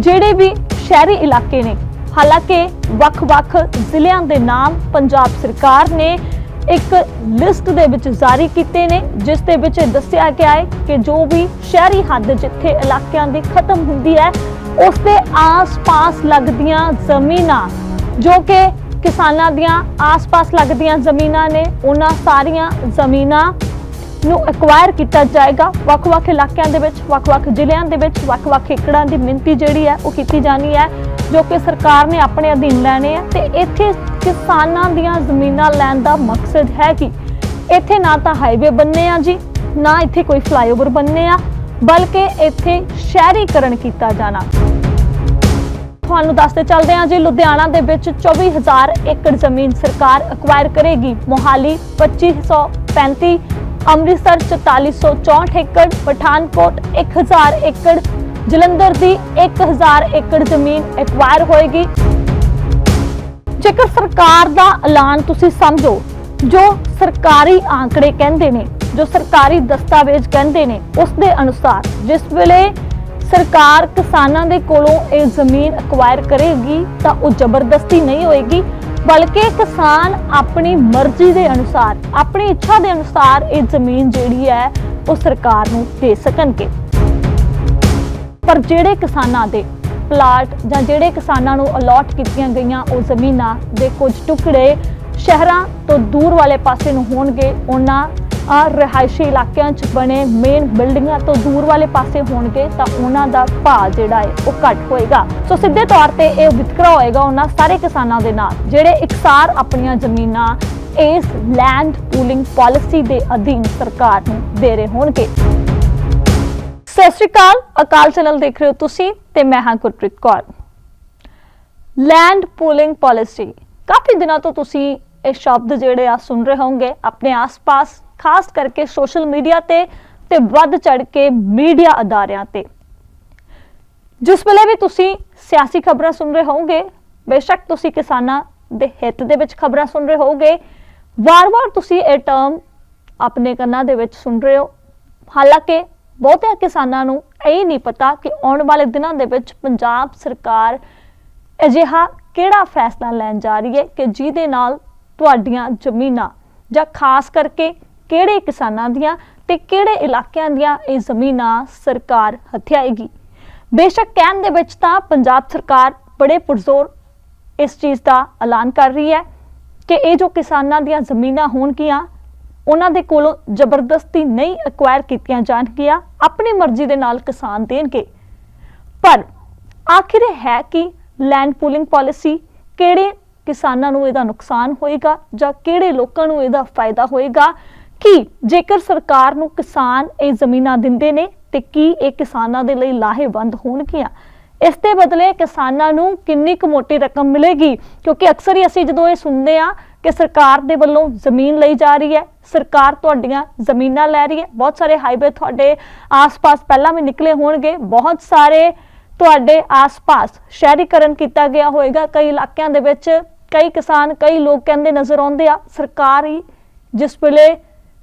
ਜਿਹੜੇ ਵੀ ਸ਼ਹਿਰੀ ਇਲਾਕੇ ਨੇ, ਹਾਲਾਂਕਿ ਵੱਖ-ਵੱਖ ਜ਼ਿਲ੍ਹਿਆਂ ਦੇ ਨਾਮ ਪੰਜਾਬ ਸਰਕਾਰ ਨੇ ਇੱਕ ਲਿਸਟ ਦੇ ਵਿੱਚ ਜਾਰੀ ਕੀਤੇ ਨੇ, ਜਿਸ ਦੇ ਵਿੱਚ ਇਹ ਦੱਸਿਆ ਗਿਆ ਹੈ ਕਿ ਜੋ ਵੀ ਸ਼ਹਿਰੀ ਹੱਦ ਜਿੱਥੇ ਇਲਾਕਿਆਂ ਦੀ ਖਤਮ ਹੁੰਦੀ ਹੈ, ਉਸ ਦੇ ਆਸ-ਪਾਸ ਲੱਗਦੀਆਂ ਜ਼ਮੀਨਾਂ, ਜੋ ਕਿ ਕਿਸਾਨਾਂ ਦੀਆਂ ਆਸ-ਪਾਸ ਲੱਗਦੀਆਂ ਜ਼ਮੀਨਾਂ ਨੇ, ਉਹਨਾਂ ਸਾਰੀਆਂ ਜ਼ਮੀਨਾਂ ਨੂੰ ਐਕਵਾਇਰ ਕੀਤਾ ਜਾਏਗਾ। ਵੱਖ-ਵੱਖ ਇਲਾਕਿਆਂ ਦੇ ਵਿੱਚ, ਵੱਖ-ਵੱਖ ਜ਼ਿਲ੍ਹਿਆਂ ਦੇ ਵਿੱਚ, ਵੱਖ-ਵੱਖ ਏਕੜਾਂ ਦੀ ਮਿਣਤੀ ਜਿਹੜੀ ਹੈ, ਉਹ ਕੀਤੀ ਜਾਣੀ ਹੈ, ਜੋ ਕਿ ਸਰਕਾਰ ਨੇ ਆਪਣੇ ਅਧੀਨ ਲੈਣੇ ਆ ਤੇ ਇੱਥੇ ਕਿਸਾਨਾਂ ਦੀਆਂ ਜ਼ਮੀਨਾਂ ਲੈਣ ਦਾ ਮਕਸਦ ਹੈ ਕਿ? ਇੱਥੇ ਨਾ ਤਾਂ ਹਾਈਵੇ ਬੰਨੇ ਆ ਜੀ, ਨਾ ਇੱਥੇ ਕੋਈ ਫਲਾਈਓਵਰ ਬੰਨੇ ਆ, ਬਲਕਿ ਇੱਥੇ ਸ਼ਹਿਰੀਕਰਨ ਕੀਤਾ ਜਾਣਾ। ਤੁਹਾਨੂੰ ਦੱਸਦੇ ਚੱਲਦੇ ਹਾਂ ਜੀ, ਲੁਧਿਆਣਾ ਦੇ ਵਿੱਚ 24000 ਏਕੜ ਜ਼ਮੀਨ ਸਰਕਾਰ ਅਕਵਾਇਰ ਕਰੇਗੀ। ਮੋਹਾਲੀ 2535 ਅੰਮ੍ਰਿਤਸਰ 4464 ਏਕੜ, ਪਠਾਨਕੋਟ 1000 ਏਕੜ, ਜਲੰਧਰ ਦੀ 1000 ਏਕੜ ਜ਼ਮੀਨ ਐਕਵਾਇਰ ਹੋਏਗੀ। ਜੇਕਰ ਸਰਕਾਰ ਦਾ ਐਲਾਨ ਤੁਸੀਂ ਸਮਝੋ, ਜੋ ਸਰਕਾਰੀ ਆંકੜੇ ਕਹਿੰਦੇ ਨੇ, ਜੋ ਸਰਕਾਰੀ ਦਸਤਾਵੇਜ਼ ਕਹਿੰਦੇ ਨੇ ਉਸ ਦੇ ਅਨੁਸਾਰ ਜਿਸ ਵੇਲੇ ਸਰਕਾਰ ਕਿਸਾਨਾਂ ਦੇ ਕੋਲੋਂ ਇਹ ਜ਼ਮੀਨ ਅਕਵਾਇਰ ਕਰੇਗੀ, ਤਾਂ ਉਹ ਜ਼ਬਰਦਸਤੀ ਨਹੀਂ ਹੋਏਗੀ। ਬਲਕਿ ਕਿਸਾਨ ਆਪਣੀ ਮਰਜ਼ੀ ਦੇ ਅਨੁਸਾਰ, ਆਪਣੀ ਇੱਛਾ ਦੇ ਅਨੁਸਾਰ ਇਹ ਜ਼ਮੀਨ ਜਿਹੜੀ ਹੈ ਉਹ ਸਰਕਾਰ ਨੂੰ ਦੇ ਸਕਣਗੇ। ਪਰ ਜਿਹੜੇ ਕਿਸਾਨਾਂ ਦੇ ਪਲਾਟ ਜਾਂ ਜਿਹੜੇ ਕਿਸਾਨਾਂ ਨੂੰ ਅਲਾਟ ਕੀਤੀਆਂ ਗਈਆਂ ਉਹ ਜ਼ਮੀਨਾਂ ਦੇ ਕੁਝ ਟੁਕੜੇ ਸ਼ਹਿਰਾਂ ਤੋਂ ਦੂਰ ਵਾਲੇ ਪਾਸੇ ਨੂੰ ਹੋਣਗੇ, ਉਹਨਾਂ ਰਿਹਾਇਸ਼ੀ ਇਲਾਕਿਆਂ 'ਚ ਬਣੇ ਮੇਨ ਬਿਲਡਿੰਗਾਂ ਤੋਂ ਦੂਰ ਵਾਲੇ ਪਾਸੇ ਹੋਣਗੇ ਤਾਂ ਉਹਨਾਂ ਦਾ ਭਾਅ ਜਿਹੜਾ ਹੈ ਉਹ ਘੱਟ ਹੋਏਗਾ। ਸੋ ਸਿੱਧੇ ਤੌਰ ਤੇ ਇਹ ਵਿਤਕਰਾ ਹੋਏਗਾ ਉਹਨਾਂ ਸਾਰੇ ਕਿਸਾਨਾਂ ਦੇ ਨਾਲ, ਜਿਹੜੇ ਇਕਸਾਰ ਆਪਣੀਆਂ ਜ਼ਮੀਨਾਂ ਇਸ ਲੈਂਡ ਪੂਲਿੰਗ ਪਾਲਿਸੀ ਦੇ ਅਧੀਨ ਸਰਕਾਰ ਨੂੰ ਦੇ ਰਹੇ ਹੋਣਗੇ। ਸਤਿ ਸ਼੍ਰੀ ਅਕਾਲ ਅਕਾਲ ਚੈਨਲ ਦੇਖ ਰਹੇ ਹੋ ਤੁਸੀਂ ਤੇ ਮੈਂ ਹਾਂ Gurpreet Kaur. Land pooling policy ਕਾਫੀ ਦਿਨਾਂ ਤੋਂ ਤੁਸੀਂ ਇਹ ਸ਼ਬਦ ਜਿਹੜੇ ਆ ਸੁਣ ਰਹੇ ਹੋਵੋਗੇ, ਆਪਣੇ ਆਸ-ਪਾਸ ਖਾਸ ਕਰਕੇ ਸੋਸ਼ਲ ਮੀਡੀਆ ਤੇ ਤੇ ਵੱਧ ਚੜ ਕੇ ਮੀਡੀਆ ਅਦਾਰਿਆਂ ਤੇ। ਜਿਸ ਵੇਲੇ ਵੀ ਤੁਸੀਂ ਸਿਆਸੀ ਖਬਰਾਂ ਸੁਣ ਰਹੇ ਹੋਵੋਗੇ, ਬੇਸ਼ੱਕ ਤੁਸੀਂ ਕਿਸਾਨਾਂ ਦੇ ਹਿੱਤ ਦੇ ਵਿੱਚ ਖਬਰਾਂ ਸੁਣ ਰਹੇ ਹੋਵੋਗੇ, ਵਾਰ-ਵਾਰ ਤੁਸੀਂ ਇਹ ਟਰਮ ਆਪਣੇ ਕੰਨਾਂ ਦੇ ਵਿੱਚ ਸੁਣ ਰਹੇ ਹੋ। ਹਾਲਾਂਕਿ ਬਹੁਤੇ ਕਿਸਾਨਾਂ ਨੂੰ ਇਹ ਨਹੀਂ ਪਤਾ ਕਿ ਆਉਣ ਵਾਲੇ ਦਿਨਾਂ ਦੇ ਵਿੱਚ ਪੰਜਾਬ ਸਰਕਾਰ ਅਜਿਹਾ ਕਿਹੜਾ ਫੈਸਲਾ ਲੈਣ ਜਾ ਰਹੀ ਹੈ ਕਿ ਜਿਹਦੇ ਨਾਲ ਤੁਹਾਡੀਆਂ ਜ਼ਮੀਨਾਂ ਜਾਂ ਖਾਸ ਕਰਕੇ ਕਿਹੜੇ ਕਿਸਾਨਾਂ ਦੀਆਂ ਤੇ ਕਿਹੜੇ ਇਲਾਕਿਆਂ ਦੀਆਂ ਇਹ ਜ਼ਮੀਨਾਂ ਸਰਕਾਰ ਹਥਿਆਏਗੀ? ਬੇਸ਼ੱਕ ਕਹਿਣ ਦੇ ਵਿੱਚ ਤਾਂ ਪੰਜਾਬ ਸਰਕਾਰ ਬੜੇ ਪੁਰਜ਼ੋਰ ਇਸ ਚੀਜ਼ ਦਾ ਐਲਾਨ ਕਰ ਰਹੀ ਹੈ ਕਿ ਇਹ ਜੋ ਕਿਸਾਨਾਂ ਦੀਆਂ ਜ਼ਮੀਨਾਂ ਹੋਣਗੀਆਂ, ਉਹਨਾਂ ਦੇ ਕੋਲੋਂ ਜ਼ਬਰਦਸਤੀ ਨਹੀਂ ਐਕਵਾਇਰ ਕੀਤੀਆਂ ਜਾਣਗੀਆਂ, ਆਪਣੀ ਮਰਜ਼ੀ ਦੇ ਨਾਲ ਕਿਸਾਨ ਦੇਣਗੇ। ਪਰ ਆਖਿਰ ਹੈ ਕਿ ਲੈਂਡ ਪੂਲਿੰਗ ਪਾਲਿਸੀ ਕਿਹੜੇ ਕਿਸਾਨਾਂ ਨੂੰ ਇਹਦਾ ਨੁਕਸਾਨ ਹੋਏਗਾ ਜਾਂ ਕਿਹੜੇ ਲੋਕਾਂ ਨੂੰ ਇਹਦਾ ਫਾਇਦਾ ਹੋਏਗਾ? ਕਿ ਜੇਕਰ ਸਰਕਾਰ ਨੂੰ ਕਿਸਾਨ ਇਹ ਜ਼ਮੀਨਾਂ ਦਿੰਦੇ ਨੇ ਤੇ ਕੀ ਇਹ ਕਿਸਾਨਾਂ ਦੇ ਲਈ ਲਾਹੇਵੰਦ ਹੋਣਗੀਆਂ? ਇਸ ਦੇ ਬਦਲੇ ਕਿਸਾਨਾਂ ਨੂੰ ਕਿੰਨੀ ਕੁ ਮੋਟੀ ਰਕਮ ਮਿਲੇਗੀ? ਕਿਉਂਕਿ ਅਕਸਰ ਹੀ ਅਸੀਂ ਜਦੋਂ ਇਹ ਸੁਣਦੇ ਆ ਕਿ ਸਰਕਾਰ ਦੇ ਵੱਲੋਂ ਜ਼ਮੀਨ ਲਈ ਜਾ ਰਹੀ ਹੈ, ਸਰਕਾਰ ਤੁਹਾਡੀਆਂ ਜ਼ਮੀਨਾਂ ਲੈ ਰਹੀ ਹੈ, ਬਹੁਤ ਸਾਰੇ ਹਾਈਵੇ ਤੁਹਾਡੇ ਆਸ-ਪਾਸ ਪਹਿਲਾਂ ਵੀ ਨਿਕਲੇ ਹੋਣਗੇ, ਬਹੁਤ ਸਾਰੇ ਤੁਹਾਡੇ ਆਸ-ਪਾਸ ਸ਼ਹਿਰੀਕਰਨ ਕੀਤਾ ਗਿਆ ਹੋਵੇਗਾ ਕਈ ਇਲਾਕਿਆਂ ਦੇ ਵਿੱਚ ਕਈ ਕਿਸਾਨ, ਕਈ ਲੋਕ ਕਹਿੰਦੇ ਨਜ਼ਰ ਆਉਂਦੇ ਆ, ਸਰਕਾਰ ਹੀ ਜਿਸ ਵੇਲੇ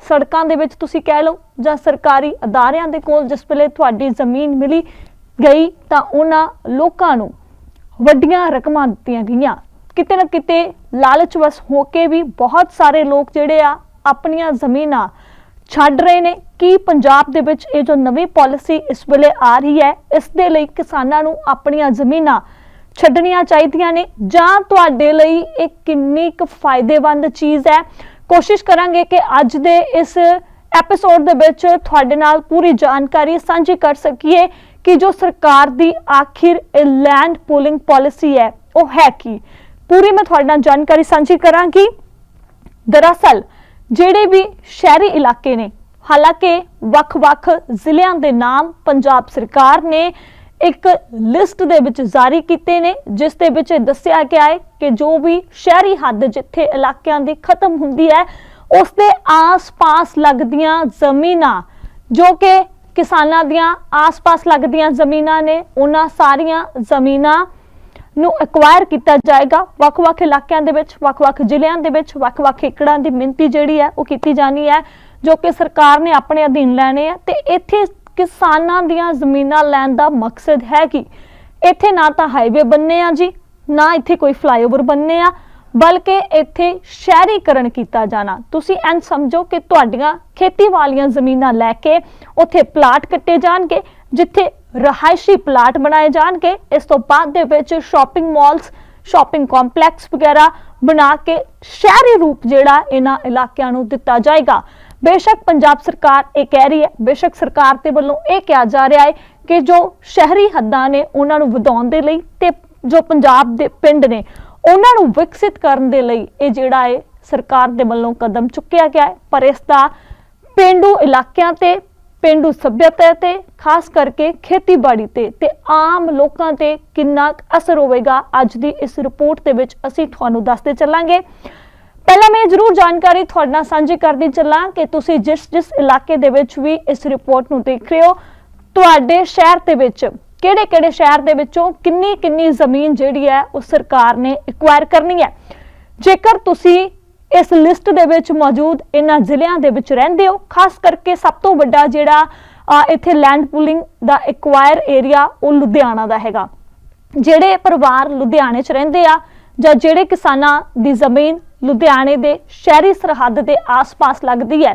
ਸੜਕਾਂ ਦੇ ਵਿੱਚ ਤੁਸੀਂ ਕਹਿ ਲਓ ਜਾਂ ਸਰਕਾਰੀ ਅਦਾਰਿਆਂ ਦੇ ਕੋਲ ਜਿਸ ਵੇਲੇ ਤੁਹਾਡੀ ਜ਼ਮੀਨ ਮਿਲੀ ਗਈ ਤਾਂ ਉਹਨਾਂ ਲੋਕਾਂ ਨੂੰ ਵੱਡੀਆਂ ਰਕਮਾਂ ਦਿੱਤੀਆਂ ਗਈਆਂ। ਕਿਤੇ ਨਾ ਕਿਤੇ ਲਾਲਚਵਸ ਹੋ ਕੇ ਵੀ ਬਹੁਤ ਸਾਰੇ ਲੋਕ ਜਿਹੜੇ ਆ ਆਪਣੀਆਂ ਜ਼ਮੀਨਾਂ ਛੱਡ ਰਹੇ ਨੇ। ਕੀ ਪੰਜਾਬ ਦੇ ਵਿੱਚ ਇਹ ਜੋ ਨਵੀਂ ਪਾਲਿਸੀ ਇਸ ਵੇਲੇ ਆ ਰਹੀ ਹੈ, ਇਸ ਦੇ ਲਈ ਕਿਸਾਨਾਂ ਨੂੰ ਆਪਣੀਆਂ ਜ਼ਮੀਨਾਂ ਛੱਡਣੀਆਂ ਚਾਹੀਦੀਆਂ ਨੇ ਜਾਂ ਤੁਹਾਡੇ ਲਈ ਇਹ ਕਿੰਨੀ ਕੁ ਫਾਇਦੇਮੰਦ ਚੀਜ਼ ਹੈ? ਕੋਸ਼ਿਸ਼ ਕਰਾਂਗੇ ਕਿ ਅੱਜ ਦੇ ਇਸ ਐਪੀਸੋਡ ਦੇ ਵਿੱਚ ਤੁਹਾਡੇ ਨਾਲ ਪੂਰੀ ਜਾਣਕਾਰੀ ਸਾਂਝੀ ਕਰ ਸਕੀਏ ਕਿ ਜੋ ਸਰਕਾਰ ਦੀ ਆਖਿਰ ਲੈਂਡ ਪੂਲਿੰਗ ਪਾਲਿਸੀ ਹੈ, ਉਹ ਹੈ ਕੀ? ਪੂਰੀ ਮੈਂ ਤੁਹਾਡੇ ਨਾਲ ਜਾਣਕਾਰੀ ਸਾਂਝੀ ਕਰਾਂਗੀ। ਦਰਅਸਲ, ਜਿਹੜੇ ਵੀ ਸ਼ਹਿਰੀ ਇਲਾਕੇ ਨੇ, ਹਾਲਾਂਕਿ ਵੱਖ-ਵੱਖ ਜ਼ਿਲ੍ਹਿਆਂ ਦੇ ਨਾਮ ਪੰਜਾਬ ਸਰਕਾਰ ਨੇ ਇੱਕ ਲਿਸਟ ਦੇ ਵਿੱਚ ਜਾਰੀ ਕੀਤੇ ਨੇ, ਜਿਸ ਦੇ ਵਿੱਚ ਇਹ ਦੱਸਿਆ ਗਿਆ ਹੈ ਕਿ ਜੋ ਵੀ ਸ਼ਹਿਰੀ ਹੱਦ ਜਿੱਥੇ ਇਲਾਕਿਆਂ ਦੀ ਖਤਮ ਹੁੰਦੀ ਹੈ, ਉਸ ਦੇ ਆਸ-ਪਾਸ ਲੱਗਦੀਆਂ ਜ਼ਮੀਨਾਂ, ਜੋ ਕਿ ਕਿਸਾਨਾਂ ਦੀਆਂ ਆਸ-ਪਾਸ ਲੱਗਦੀਆਂ ਜ਼ਮੀਨਾਂ ਨੇ, ਉਹਨਾਂ ਸਾਰੀਆਂ ਜ਼ਮੀਨਾਂ ਨੂੰ ਐਕਵਾਇਰ ਕੀਤਾ ਜਾਏਗਾ। ਵੱਖ-ਵੱਖ ਇਲਾਕਿਆਂ ਦੇ ਵਿੱਚ, ਵੱਖ-ਵੱਖ ਜ਼ਿਲ੍ਹਿਆਂ ਦੇ ਵਿੱਚ, ਵੱਖ-ਵੱਖ ਏਕੜਾਂ ਦੀ ਮਿਣਤੀ ਜਿਹੜੀ ਹੈ, ਉਹ ਕੀਤੀ ਜਾਣੀ ਹੈ, ਜੋ ਕਿ ਸਰਕਾਰ ਨੇ ਆਪਣੇ ਅਧੀਨ ਲੈਣੇ ਆ ਤੇ ਇੱਥੇ ਕਿਸਾਨਾਂ ਦੀਆਂ ਜ਼ਮੀਨਾਂ ਲੈਣ ਦਾ ਮਕਸਦ ਹੈ ਕਿ? ਇੱਥੇ ਨਾ ਤਾਂ ਹਾਈਵੇ ਬੰਨੇ ਆ ਜੀ, ਨਾ ਇੱਥੇ ਕੋਈ ਫਲਾਈਓਵਰ ਬੰਨੇ ਆ, ਬਲਕਿ ਇੱਥੇ ਸ਼ਹਿਰੀਕਰਨ ਕੀਤਾ ਜਾਣਾ। ਤੁਸੀਂ ਐਂ ਸਮਝੋ ਕਿ ਤੁਹਾਡੀਆਂ ਖੇਤੀ ਵਾਲੀਆਂ ਜ਼ਮੀਨਾਂ ਲੈ ਕੇ ਉੱਥੇ ਪਲਾਟ ਕੱਟੇ ਜਾਣਗੇ, ਜਿੱਥੇ ਰਹਾਇਸ਼ੀ ਪਲਾਟ ਬਣਾਏ ਜਾਣਗੇ। ਇਸ ਤੋਂ ਬਾਅਦ ਦੇ ਵਿੱਚ ਸ਼ਾਪਿੰਗ ਮਾਲਸ ਸ਼ਾਪਿੰਗ ਕੰਪਲੈਕਸ ਵਗੈਰਾ ਬਣਾ ਕੇ ਸ਼ਹਿਰੀ ਰੂਪ ਜਿਹੜਾ ਇਹਨਾਂ ਇਲਾਕਿਆਂ ਨੂੰ ਦਿੱਤਾ ਜਾਏਗਾ। ਬੇਸ਼ੱਕ ਪੰਜਾਬ ਸਰਕਾਰ ਇਹ ਕਹਿ ਰਹੀ ਹੈ, ਬੇਸ਼ੱਕ ਸਰਕਾਰ ਦੇ ਵੱਲੋਂ ਇਹ ਕਿਹਾ ਜਾ ਰਿਹਾ ਹੈ ਕਿ ਜੋ ਸ਼ਹਿਰੀ ਹੱਦਾਂ ਨੇ ਉਹਨਾਂ ਨੂੰ ਵਧਾਉਣ ਦੇ ਲਈ ਤੇ ਜੋ ਪੰਜਾਬ ਦੇ ਪਿੰਡ ਨੇ ਉਹਨਾਂ ਨੂੰ ਵਿਕਸਿਤ ਕਰਨ ਦੇ ਲਈ ਇਹ ਜਿਹੜਾ ਹੈ ਸਰਕਾਰ ਦੇ ਵੱਲੋਂ ਕਦਮ ਚੁੱਕਿਆ ਗਿਆ ਹੈ। ਪਰ ਇਸ ਦਾ ਪਿੰਡੂ ਇਲਾਕਿਆਂ ਤੇ, ਪਿੰਡੂ ਸੱਭਿਅਤਾ ਤੇ, ਖਾਸ ਕਰਕੇ ਖੇਤੀਬਾੜੀ ਤੇ ਤੇ ਆਮ ਲੋਕਾਂ ਤੇ ਕਿੰਨਾ ਕੁ ਅਸਰ ਹੋਵੇਗਾ, ਅੱਜ ਦੀ ਇਸ ਰਿਪੋਰਟ ਦੇ ਵਿੱਚ ਅਸੀਂ ਤੁਹਾਨੂੰ ਦੱਸਦੇ ਚੱਲਾਂਗੇ। ਪਹਿਲਾਂ ਮੈਂ ਇਹ ਜ਼ਰੂਰ ਜਾਣਕਾਰੀ ਤੁਹਾਡੇ ਨਾਲ ਸਾਂਝੀ ਕਰਦੀ ਚੱਲਾਂ ਕਿ ਤੁਸੀਂ ਜਿਸ ਜਿਸ ਇਲਾਕੇ ਦੇ ਵਿੱਚ ਵੀ ਇਸ ਰਿਪੋਰਟ ਨੂੰ ਦੇਖ ਰਹੇ ਹੋ, ਤੁਹਾਡੇ ਸ਼ਹਿਰ ਦੇ ਵਿੱਚ ਕਿਹੜੇ ਕਿਹੜੇ ਸ਼ਹਿਰ ਦੇ ਵਿੱਚੋਂ ਕਿੰਨੀ ਕਿੰਨੀ ਜ਼ਮੀਨ ਜਿਹੜੀ ਹੈ ਉਹ ਸਰਕਾਰ ਨੇ ਐਕਵਾਇਰ ਕਰਨੀ ਹੈ। ਜੇਕਰ ਤੁਸੀਂ ਇਸ ਲਿਸਟ ਦੇ ਵਿੱਚ ਮੌਜੂਦ ਇਹਨਾਂ ਜ਼ਿਲ੍ਹਿਆਂ ਦੇ ਵਿੱਚ ਰਹਿੰਦੇ ਹੋ, ਖਾਸ ਕਰਕੇ ਸਭ ਤੋਂ ਵੱਡਾ ਜਿਹੜਾ ਇੱਥੇ ਲੈਂਡ ਪੂਲਿੰਗ ਦਾ ਐਕਵਾਇਰ ਏਰੀਆ ਉਹ ਲੁਧਿਆਣਾ ਦਾ ਹੈਗਾ। ਜਿਹੜੇ ਪਰਿਵਾਰ ਲੁਧਿਆਣੇ 'ਚ ਰਹਿੰਦੇ ਆ ਜਾਂ ਜਿਹੜੇ ਕਿਸਾਨਾਂ ਦੀ ਜ਼ਮੀਨ ਲੁਧਿਆਣੇ ਦੇ ਸ਼ਹਿਰੀ ਸਰਹੱਦ ਦੇ ਆਸ-ਪਾਸ ਲੱਗਦੀ ਹੈ,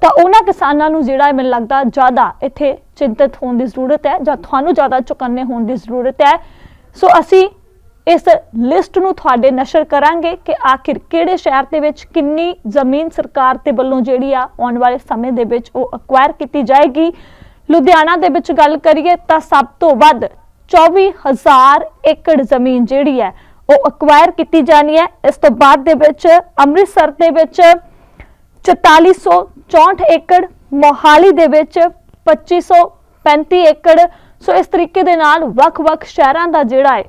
ਤਾਂ ਉਹਨਾਂ ਕਿਸਾਨਾਂ ਨੂੰ ਜਿਹੜਾ ਮੈਨੂੰ ਲੱਗਦਾ ਜ਼ਿਆਦਾ ਇੱਥੇ ਚਿੰਤਤ ਹੋਣ ਦੀ ਜ਼ਰੂਰਤ ਹੈ ਜਾਂ ਤੁਹਾਨੂੰ ਜ਼ਿਆਦਾ ਚੁਕੰਨੇ ਹੋਣ ਦੀ ਜ਼ਰੂਰਤ ਹੈ। ਸੋ ਅਸੀਂ ਇਸ ਲਿਸਟ ਨੂੰ ਤੁਹਾਡੇ ਨਸ਼ਰ ਕਰਾਂਗੇ ਕਿ ਆਖਿਰ ਕਿਹੜੇ ਸ਼ਹਿਰ ਦੇ ਵਿੱਚ ਕਿੰਨੀ ਜ਼ਮੀਨ ਸਰਕਾਰ ਦੇ ਵੱਲੋਂ ਜਿਹੜੀ ਆ ਆਉਣ ਵਾਲੇ ਸਮੇਂ ਦੇ ਵਿੱਚ ਉਹ ਅਕਵਾਇਰ ਕੀਤੀ ਜਾਏਗੀ। ਲੁਧਿਆਣਾ ਦੇ ਵਿੱਚ ਗੱਲ ਕਰੀਏ ਤਾਂ ਸਭ ਤੋਂ ਵੱਧ 24000 ਏਕੜ ਜ਼ਮੀਨ ਜਿਹੜੀ ਹੈ ਉਹ ਅਕਵਾਇਰ ਕੀਤੀ ਜਾਣੀ ਹੈ। ਇਸ ਤੋਂ ਬਾਅਦ ਦੇ ਵਿੱਚ ਅੰਮ੍ਰਿਤਸਰ ਦੇ ਵਿੱਚ 4464 ਏਕੜ, ਮੋਹਾਲੀ ਦੇ ਵਿੱਚ 2535 ਏਕੜ। ਸੋ ਇਸ ਤਰੀਕੇ ਦੇ ਨਾਲ ਵੱਖ-ਵੱਖ ਸ਼ਹਿਰਾਂ ਦਾ ਜਿਹੜਾ ਹੈ,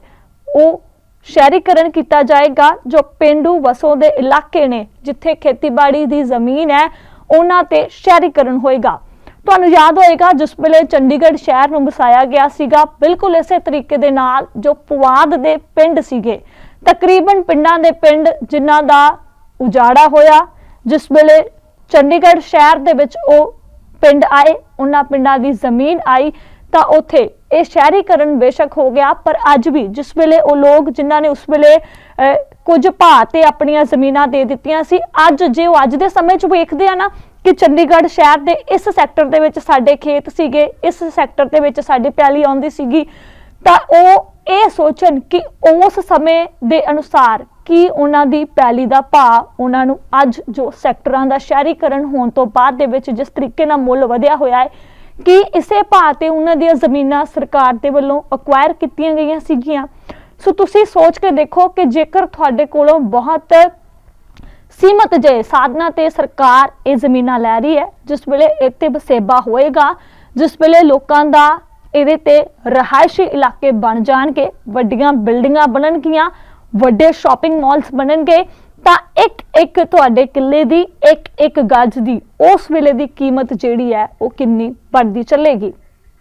ਉਹ ਸ਼ਹਿਰੀਕਰਨ ਕੀਤਾ ਜਾਏਗਾ, ਜੋ ਪਿੰਡੂ ਵਸੋਂ ਦੇ ਇਲਾਕੇ ਨੇ, ਜਿੱਥੇ ਖੇਤੀਬਾੜੀ ਦੀ ਜ਼ਮੀਨ ਹੈ, ਉਹਨਾਂ ਤੇ ਸ਼ਹਿਰੀਕਰਨ ਹੋਏਗਾ। ਤੁਹਾਨੂੰ ਯਾਦ ਹੋਏਗਾ, ਜਿਸ ਵੇਲੇ ਚੰਡੀਗੜ੍ਹ ਸ਼ਹਿਰ ਨੂੰ ਵਸਾਇਆ ਗਿਆ ਸੀਗਾ, ਬਿਲਕੁਲ ਇਸੇ ਤਰੀਕੇ ਦੇ ਨਾਲ ਜੋ ਪੁਆਧ ਦੇ ਪਿੰਡ ਸੀਗੇ। ਤਕਰੀਬਨ ਪਿੰਡਾਂ ਦੇ ਪਿੰਡ ਜਿਨ੍ਹਾਂ ਦਾ ਉਜਾੜਾ ਹੋਇਆ, ਜਿਸ ਵੇਲੇ ਚੰਡੀਗੜ੍ਹ ਸ਼ਹਿਰ ਦੇ ਵਿੱਚ ਉਹ ਪਿੰਡ ਆਏ, ਉਹਨਾਂ ਪਿੰਡਾਂ ਦੀ ਜ਼ਮੀਨ ਆਈ, ਤਾਂ ਉੱਥੇ ਇਹ ਸ਼ਹਿਰੀਕਰਨ ਬੇਸ਼ੱਕ ਹੋ ਗਿਆ। ਪਰ ਅੱਜ ਵੀ ਜਿਸ ਵੇਲੇ ਉਹ ਲੋਕ ਜਿਨ੍ਹਾਂ ਨੇ ਉਸ ਵੇਲੇ ਕੁਝ ਭਾਅ ਤੇ ਆਪਣੀਆਂ ਜ਼ਮੀਨਾਂ ਦੇ ਦਿੱਤੀਆਂ ਸੀ। ਅੱਜ ਜੇ ਉਹ ਅੱਜ ਦੇ ਸਮੇਂ 'ਚ ਵੇਖਦੇ ਆ ਨਾ ਕਿ ਚੰਡੀਗੜ੍ਹ ਸ਼ਹਿਰ ਦੇ ਇਸ ਸੈਕਟਰ ਦੇ ਵਿੱਚ ਸਾਡੇ ਖੇਤ ਸੀਗੇ, ਇਸ ਸੈਕਟਰ ਦੇ ਵਿੱਚ ਸਾਡੀ ਪੈਲੀ ਆਉਂਦੀ ਸੀਗੀ, ਤਾਂ ਉਹ ਇਹ ਸੋਚਣ ਕਿ ਉਸ ਸਮੇਂ ਦੇ ਅਨੁਸਾਰ ਕੀ ਉਹਨਾਂ ਦੀ ਪੈਲੀ ਦਾ ਭਾਅ ਉਹਨਾਂ ਨੂੰ ਅੱਜ ਜੋ ਸੈਕਟਰਾਂ ਦਾ ਸ਼ਹਿਰੀਕਰਨ ਹੋਣ ਤੋਂ ਬਾਅਦ ਦੇ ਵਿੱਚ ਜਿਸ ਤਰੀਕੇ ਨਾਲ ਮੁੱਲ ਵਧਿਆ ਹੋਇਆ ਹੈ, ਕਿ ਇਸੇ ਭਾਅ ਤੇ ਉਹਨਾਂ ਦੀਆਂ ਜ਼ਮੀਨਾਂ ਸਰਕਾਰ ਦੇ ਵੱਲੋਂ ਅਕਵਾਇਰ ਕੀਤੀਆਂ ਗਈਆਂ ਸੀਗੀਆਂ। ਸੋ ਤੁਸੀਂ ਸੋਚ ਕੇ ਦੇਖੋ ਕਿ ਜੇਕਰ ਤੁਹਾਡੇ ਕੋਲੋਂ ਬਹੁਤ ਸੀਮਤ ਜੇ ਸਾਧਨਾ ਤੇ ਸਰਕਾਰ ਇਹ ਜ਼ਮੀਨਾਂ ਲੈ ਰਹੀ ਹੈ, ਜਿਸ ਵੇਲੇ ਇੱਥੇ ਬਸੇਬਾ ਹੋਏਗਾ, ਜਿਸ ਵੇਲੇ ਲੋਕਾਂ ਦਾ ਇਹਦੇ ਤੇ ਰਹਾਇਸ਼ੀ ਇਲਾਕੇ ਬਣ ਜਾਣਗੇ, ਵੱਡੀਆਂ ਬਿਲਡਿੰਗਾਂ ਬਣਨਗੀਆਂ, ਵੱਡੇ ਸ਼ਾਪਿੰਗ ਮਾਲਸ ਬਣਨਗੇ, ਤਾਂ ਇੱਕ ਇੱਕ ਤੁਹਾਡੇ ਕਿੱਲੇ ਦੀ ਇੱਕ ਇੱਕ ਗੱਜ ਦੀ ਉਸ ਵੇਲੇ ਦੀ ਕੀਮਤ ਜਿਹੜੀ ਹੈ, ਉਹ ਕਿੰਨੀ ਵੱਧਦੀ ਚੱਲੇਗੀ?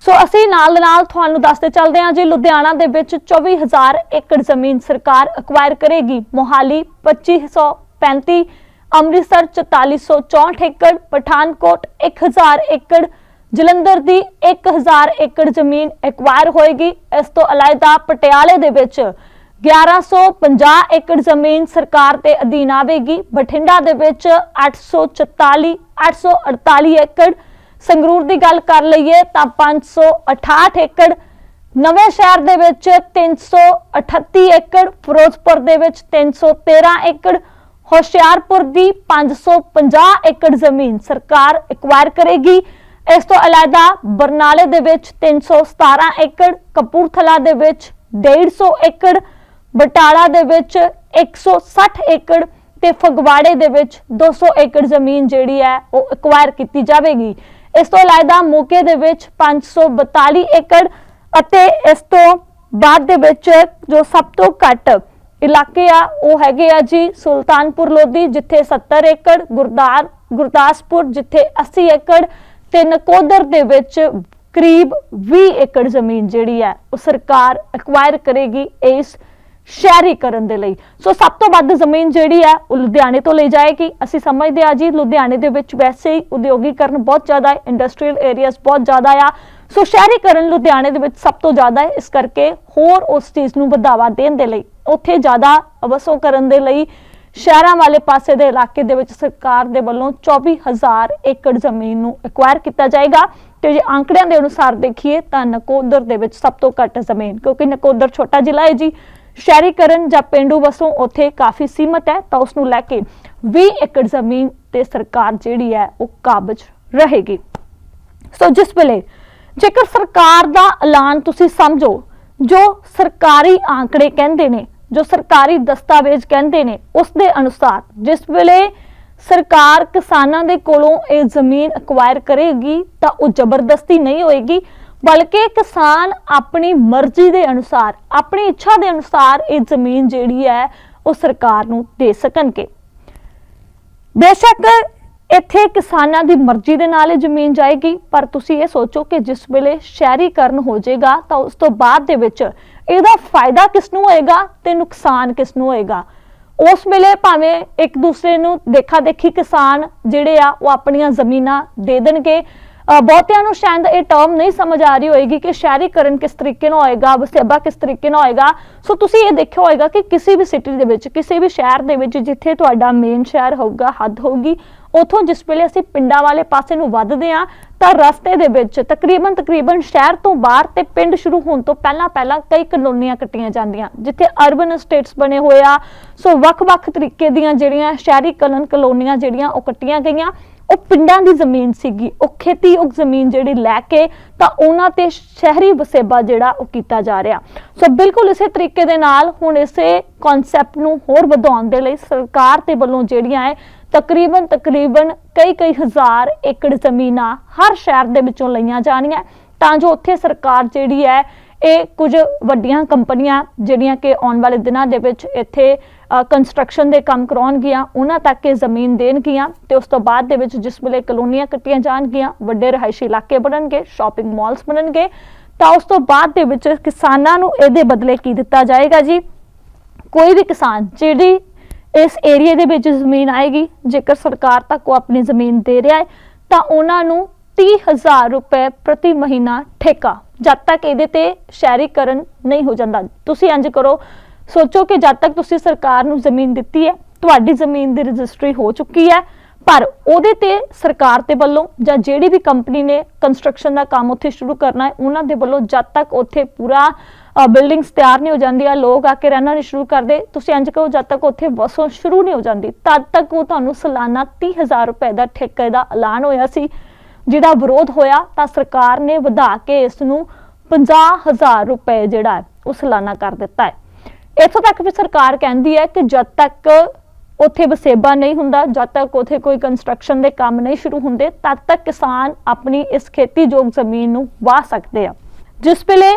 ਸੋ ਅਸੀਂ ਨਾਲ ਨਾਲ ਤੁਹਾਨੂੰ ਦੱਸਦੇ ਚੱਲਦੇ ਹਾਂ ਜੀ, ਲੁਧਿਆਣਾ ਦੇ ਵਿੱਚ 24000 ਏਕੜ ਜ਼ਮੀਨ ਸਰਕਾਰ ਅਕਵਾਇਰ ਕਰੇਗੀ। ਮੋਹਾਲੀ 2535 ਅੰਮ੍ਰਿਤਸਰ 4464 ਏਕੜ, ਪਠਾਨਕੋਟ 1000 ਏਕੜ, ਜਲੰਧਰ ਦੀ 1000 ਏਕੜ ਜ਼ਮੀਨ ਐਕਵਾਇਰ ਹੋਏਗੀ। ਇਸ ਤੋਂ ਇਲਾਵਾ ਪਟਿਆਲੇ ਦੇ ਵਿੱਚ 1150 ਏਕੜ ਜ਼ਮੀਨ ਸਰਕਾਰ ਦੇ ਅਧੀਨ ਆਵੇਗੀ। ਬਠਿੰਡਾ ਦੇ ਵਿੱਚ 844 848 ਏਕੜ ਸੰਗਰੂਰ ਦੀ ਗੱਲ ਕਰ ਲਈਏ ਤਾਂ 568 ਏਕੜ ਨਵੇਂ ਸ਼ਹਿਰ ਦੇ ਵਿੱਚ 338 ਏਕੜ, ਫਿਰੋਜ਼ਪੁਰ ਦੇ ਵਿੱਚ 313 ਏਕੜ, ਹੁਸ਼ਿਆਰਪੁਰ ਦੀ 550 ਏਕੜ ਜ਼ਮੀਨ ਸਰਕਾਰ ਐਕਵਾਇਰ ਕਰੇਗੀ। ਇਸ ਤੋਂ ਇਲਾਵਾ ਬਰਨਾਲੇ ਦੇ ਵਿੱਚ 317 ਏਕੜ, ਕਪੂਰਥਲਾ ਦੇ ਵਿੱਚ 150 ਏਕੜ, ਬਟਾਲਾ ਦੇ ਵਿੱਚ 160 ਏਕੜ ਤੇ ਫਗਵਾੜੇ ਦੇ ਵਿੱਚ 200 ਏਕੜ ਜ਼ਮੀਨ ਜਿਹੜੀ ਹੈ ਉਹ ਐਕਵਾਇਰ ਕੀਤੀ ਜਾਵੇਗੀ। ਇਸ ਤੋਂ ਇਲਾਵਾ ਮੋਕੇ ਦੇ ਵਿੱਚ 542 ਏਕੜ ਅਤੇ ਇਸ ਤੋਂ ਬਾਅਦ ਦੇ ਵਿੱਚ ਜੋ ਸਭ ਤੋਂ ਘੱਟ ਇਲਾਕੇ ਆ, ਉਹ ਹੈਗੇ ਆ ਜੀ ਸੁਲਤਾਨਪੁਰ ਲੋਧੀ, ਜਿੱਥੇ 70 ਏਕੜ, ਗੁਰਦਾਰ, ਗੁਰਦਾਸਪੁਰ, ਜਿੱਥੇ 80 ਏਕੜ ਤੇ ਨਕੋਦਰ ਦੇ ਵਿੱਚ ਕਰੀਬ 20 ਏਕੜ ਜ਼ਮੀਨ ਜਿਹੜੀ ਹੈ, ਉਹ ਸਰਕਾਰ ਐਕਵਾਇਰ ਕਰੇਗੀ ਇਸ ਸ਼ਹਿਰੀਕਰਨ ਦੇ ਲਈ। ਸੋ ਸਭ ਤੋਂ ਵੱਧ ਜ਼ਮੀਨ ਜਿਹੜੀ ਹੈ ਉਹ ਲੁਧਿਆਣੇ ਤੋਂ ਲਈ ਜਾਏਗੀ। ਅਸੀਂ ਸਮਝਦੇ ਆ ਜੀ, ਲੁਧਿਆਣੇ ਦੇ ਵਿੱਚ ਵੈਸੇ ਹੀ ਉਦਯੋਗੀਕਰਨ ਬਹੁਤ ਜ਼ਿਆਦਾ ਹੈ ਇੰਡਸਟਰੀਅਲ ਏਰੀਆਜ਼ ਬਹੁਤ ਜ਼ਿਆਦਾ ਆ। ਸੋ ਸ਼ਹਿਰੀਕਰਨ ਲੁਧਿਆਣੇ ਦੇ ਵਿੱਚ ਸਭ ਤੋਂ ਜ਼ਿਆਦਾ ਹੈ, ਇਸ ਕਰਕੇ ਹੋਰ ਉਸ ਚੀਜ਼ ਨੂੰ ਵਧਾਵਾ ਦੇਣ ਦੇ ਲਈ, ਉੱਥੇ ਜ਼ਿਆਦਾ ਵਸੋਂ ਕਰਨ ਦੇ ਲਈ ਸ਼ਹਿਰਾਂ ਵਾਲੇ ਪਾਸੇ ਦੇ ਇਲਾਕੇ ਦੇ ਵਿੱਚ ਸਰਕਾਰ ਦੇ ਵੱਲੋਂ 24000 ਏਕੜ ਜ਼ਮੀਨ ਨੂੰ ਐਕਵਾਇਰ ਕੀਤਾ ਜਾਏਗਾ। ਤੇ ਜੇ ਅੰਕੜਿਆਂ ਦੇ ਅਨੁਸਾਰ ਦੇਖੀਏ ਤਾਂ ਨਕੋਦਰ ਦੇ ਵਿੱਚ ਸਭ ਤੋਂ ਘੱਟ ਜ਼ਮੀਨ, ਕਿਉਂਕਿ ਨਕੋਦਰ ਛੋਟਾ ਜ਼ਿਲ੍ਹਾ ਹੈ ਜੀ ਸ਼ਹਿਰੀਕਰਨ ਜਾਂ ਪਿੰਡੂ ਵਸੋਂ ਉੱਥੇ ਕਾਫੀ ਸੀਮਤ ਹੈ, ਤਾਂ ਉਸ ਨੂੰ ਲੈ ਕੇ 20 ਏਕੜ ਜ਼ਮੀਨ ਤੇ ਸਰਕਾਰ ਜਿਹੜੀ ਹੈ, ਉਹ ਕਾਬਜ ਰਹੇਗੀ। ਸੋ ਜਿਸ ਵੇਲੇ ਜੇਕਰ ਸਰਕਾਰ ਦਾ ਐਲਾਨ ਤੁਸੀਂ ਸਮਝੋ, ਜੋ ਸਰਕਾਰੀ ਆંકੜੇ ਕਹਿੰਦੇ ਨੇ, ਜੋ ਸਰਕਾਰੀ ਦਸਤਾਵੇਜ਼ ਕਹਿੰਦੇ ਨੇ, ਉਸ ਦੇ ਅਨੁਸਾਰ ਜਿਸ ਵੇਲੇ ਸਰਕਾਰ ਕਿਸਾਨਾਂ ਦੇ ਕੋਲੋਂ ਇਹ ਜ਼ਮੀਨ ਅਕਵਾਇਰ ਕਰੇਗੀ, ਤਾਂ ਉਹ ਜ਼ਬਰਦਸਤੀ ਨਹੀਂ ਹੋਏਗੀ ਬਲਕਿ ਕਿਸਾਨ ਆਪਣੀ ਮਰਜ਼ੀ ਦੇ ਅਨੁਸਾਰ, ਆਪਣੀ ਇੱਛਾ ਦੇ ਅਨੁਸਾਰ ਇਹ ਜ਼ਮੀਨ ਜਿਹੜੀ ਹੈ, ਉਹ ਸਰਕਾਰ ਨੂੰ ਦੇ ਸਕਣਗੇ। ਬੇਸ਼ੱਕ ਇੱਥੇ ਕਿਸਾਨਾਂ ਦੀ ਮਰਜ਼ੀ ਦੇ ਨਾਲ ਇਹ ਜ਼ਮੀਨ ਜਾਏਗੀ, ਪਰ ਤੁਸੀਂ ਇਹ ਸੋਚੋ ਕਿ ਜਿਸ ਵੇਲੇ ਸ਼ਹਿਰੀਕਰਨ ਹੋ ਜਾਏਗਾ, ਤਾਂ ਉਸ ਤੋਂ ਬਾਅਦ ਦੇ ਵਿੱਚ ਇਹਦਾ ਫਾਇਦਾ ਕਿਸ ਨੂੰ ਹੋਏਗਾ ਤੇ ਨੁਕਸਾਨ ਕਿਸ ਨੂੰ ਹੋਏਗਾ। ਉਸ ਵੇਲੇ ਭਾਵੇਂ ਇੱਕ ਦੂਸਰੇ ਨੂੰ ਦੇਖਾ ਦੇਖੀ ਕਿਸਾਨ ਜਿਹੜੇ ਆ, ਉਹ ਆਪਣੀਆਂ ਜ਼ਮੀਨਾਂ ਦੇ ਦੇਣਗੇ ਬਹੁਤਿਆਂ ਨੂੰ ਸ਼ਾਇਦ ਇਹ ਟਰਮ ਨਹੀਂ ਸਮਝ ਆ ਰਹੀ ਹੋਏਗੀ ਕਿ ਸ਼ਹਿਰੀਕਰਨ ਕਿਸ ਤਰੀਕੇ ਨਾਲ ਹੋਏਗਾ, ਵਸੇਬਾ ਕਿਸ ਤਰੀਕੇ ਨਾਲ ਹੋਏਗਾ। ਸੋ ਤੁਸੀਂ ਇਹ ਦੇਖਿਆ ਹੋਏਗਾ ਕਿ ਕਿਸੇ ਵੀ ਸਿਟੀ ਦੇ ਵਿੱਚ, ਕਿਸੇ ਵੀ ਸ਼ਹਿਰ ਦੇ ਵਿੱਚ ਜਿੱਥੇ ਤੁਹਾਡਾ ਮੇਨ ਸ਼ਹਿਰ ਹੋਊਗਾ, ਹੱਦ ਹੋਊਗੀ, ਉਥੋਂ ਜਿਸ ਵੇਲੇ ਅਸੀਂ ਪਿੰਡਾਂ ਵਾਲੇ ਪਾਸੇ ਨੂੰ ਵੱਧਦੇ ਆ ਤਾਂ ਰਸਤੇ ਦੇ ਵਿੱਚ ਤਕਰੀਬਨ ਤਕਰੀਬਨ ਸ਼ਹਿਰ ਤੋਂ ਬਾਹਰ ਤੇ ਪਿੰਡ ਸ਼ੁਰੂ ਹੋਣ ਤੋਂ ਪਹਿਲਾਂ ਪਹਿਲਾਂ ਕਈ ਕਲੋਨੀਆਂ ਕੱਟੀਆਂ ਜਾਂਦੀਆਂ, ਜਿੱਥੇ ਅਰਬਨ ਸਟੇਟਸ ਬਣੇ ਹੋਏ ਆ। ਸੋ ਵੱਖ-ਵੱਖ ਤਰੀਕੇ ਦੀਆਂ ਜਿਹੜੀਆਂ ਸ਼ਹਿਰੀਕਰਨ ਕਲੋਨੀਆਂ ਜਿਹੜੀਆਂ ਉਹ ਕੱਟੀਆਂ ਗਈਆਂ। ਉਹ ਪਿੰਡਾਂ ਦੀ ਜ਼ਮੀਨ ਸੀਗੀ, ਉਹ ਖੇਤੀ ਉਹ ਜ਼ਮੀਨ ਜਿਹੜੀ ਲੈ ਕੇ ਤਾਂ ਉਹਨਾਂ ਤੇ ਸ਼ਹਿਰੀ ਵਸੇਬਾ ਜਿਹੜਾ ਉਹ ਕੀਤਾ ਜਾ ਰਿਹਾ। ਸੋ ਬਿਲਕੁਲ ਇਸੇ ਤਰੀਕੇ ਦੇ ਨਾਲ ਹੁਣ ਇਸੇ ਕਨਸੈਪਟ ਨੂੰ ਹੋਰ ਵਧਾਉਣ ਦੇ ਲਈ ਸਰਕਾਰ ਤੇ ਵੱਲੋਂ ਜਿਹੜੀਆਂ ਹੈ ਤਕਰੀਬਨ ਤਕਰੀਬਨ ਕਈ ਕਈ ਹਜ਼ਾਰ ਏਕੜ ਜ਼ਮੀਨਾਂ ਹਰ ਸ਼ਹਿਰ ਦੇ ਵਿੱਚੋਂ ਲਈਆਂ ਜਾਣੀਆਂ। ਤਾਂ ਜੋ ਉੱਥੇ ਸਰਕਾਰ ਜਿਹੜੀ ਹੈ ਇਹ ਕੁਝ ਵੱਡੀਆਂ ਕੰਪਨੀਆਂ ਜਿਹੜੀਆਂ ਕਿ ਆਉਣ ਵਾਲੇ ਦਿਨਾਂ ਦੇ ਵਿੱਚ ਇੱਥੇ ਕੰਸਟਰਕਸ਼ਨ ਦੇ ਕੰਮ ਕਰਾਉਣਗੀਆਂ ਉਹਨਾਂ ਤੱਕ ਇਹ ਜ਼ਮੀਨ ਦੇਣਗੀਆਂ ਤੇ ਉਸ ਤੋਂ ਬਾਅਦ ਦੇ ਵਿੱਚ ਜਿਸ ਵੇਲੇ ਕਲੋਨੀਆਂ ਕੱਟੀਆਂ ਜਾਣਗੀਆਂ, ਵੱਡੇ ਰਿਹਾਇਸ਼ੀ ਇਲਾਕੇ ਬਣਨਗੇ ਸ਼ਾਪਿੰਗ ਮਾਲਸ ਬਣਨਗੇ, ਤਾਂ ਉਸ ਤੋਂ ਬਾਅਦ ਦੇ ਵਿੱਚ ਕਿਸਾਨਾਂ ਨੂੰ ਇਹਦੇ ਬਦਲੇ ਕੀ ਦਿੱਤਾ ਜਾਏਗਾ ਜੀ? ਕੋਈ ਵੀ ਕਿਸਾਨ ਜਿਹੜੀ ਇਸ ਏਰੀਆ ਦੇ ਵਿੱਚ ਜ਼ਮੀਨ ਆਏਗੀ, ਜੇਕਰ ਸਰਕਾਰ ਤੱਕ ਉਹ ਆਪਣੀ ਜ਼ਮੀਨ ਦੇ ਰਿਹਾ ਹੈ, ਤਾਂ ਉਹਨਾਂ ਨੂੰ 30000 ਰੁਪਏ ਪ੍ਰਤੀ ਮਹੀਨਾ ਠੇਕਾ, ਜਦ ਤੱਕ ਇਹਦੇ ਤੇ ਸ਼ਹਿਰੀਕਰਨ ਨਹੀਂ ਹੋ ਜਾਂਦਾ। ਤੁਸੀਂ ਇੰਜ ਕਰੋ ਸੋਚੋ ਕਿ ਜਦ ਤੱਕ ਤੁਸੀਂ ਸਰਕਾਰ ਨੂੰ ਜ਼ਮੀਨ ਦਿੱਤੀ ਹੈ, ਤੁਹਾਡੀ ਜ਼ਮੀਨ ਦੀ ਰਜਿਸਟਰੀ ਹੋ ਚੁੱਕੀ ਹੈ, ਪਰ ਉਹਦੇ ਤੇ ਸਰਕਾਰ ਦੇ ਵੱਲੋਂ ਜਾਂ ਜਿਹੜੀ ਵੀ ਕੰਪਨੀ ਨੇ ਕੰਸਟਰਕਸ਼ਨ ਦਾ ਕੰਮ ਉੱਥੇ ਸ਼ੁਰੂ ਕਰਨਾ ਹੈ, ਉਹਨਾਂ ਦੇ ਵੱਲੋਂ ਜਦ ਤੱਕ ਉੱਥੇ ਪੂਰਾ ਬਿਲਡਿੰਗਸ ਤਿਆਰ ਨਹੀਂ ਹੋ ਜਾਂਦੀਆਂ, ਲੋਕ ਆ ਕੇ ਰਹਿਣਾ ਨਹੀਂ ਸ਼ੁਰੂ ਕਰਦੇ, ਤੁਸੀਂ ਇੰਜ ਕਹੋ ਜਦ ਤੱਕ ਉੱਥੇ ਵਸੋਂ ਸ਼ੁਰੂ ਨਹੀਂ ਹੋ ਜਾਂਦੀ, ਤਦ ਤੱਕ ਉਹ ਤੁਹਾਨੂੰ ਸਾਲਾਨਾ 30000 ਰੁਪਏ ਦਾ ਠੇਕੇ ਦਾ ਐਲਾਨ ਹੋਇਆ ਸੀ। ਜਿਹਦਾ ਵਿਰੋਧ ਹੋਇਆ ਤਾਂ ਸਰਕਾਰ ਨੇ ਵਧਾ ਕੇ ਇਸ ਨੂੰ 50000 ਰੁਪਏ ਜਿਹੜਾ ਉਹ ਸਾਲਾਨਾ ਕਰ ਦਿੱਤਾ ਹੈ। ਇੱਥੋਂ ਤੱਕ ਵੀ ਸਰਕਾਰ ਕਹਿੰਦੀ ਹੈ ਕਿ ਜਦ ਤੱਕ ਉੱਥੇ ਵਸੇਬਾ ਨਹੀਂ ਹੁੰਦਾ, ਜਦ ਤੱਕ ਉੱਥੇ ਕੋਈ ਕੰਸਟਰਕਸ਼ਨ ਦੇ ਕੰਮ ਨਹੀਂ ਸ਼ੁਰੂ ਹੁੰਦੇ, ਤਦ ਤੱਕ ਕਿਸਾਨ ਆਪਣੀ ਇਸ ਖੇਤੀਯੋਗ ਜ਼ਮੀਨ ਨੂੰ ਵਾਹ ਸਕਦੇ ਆ। ਜਿਸ ਵੇਲੇ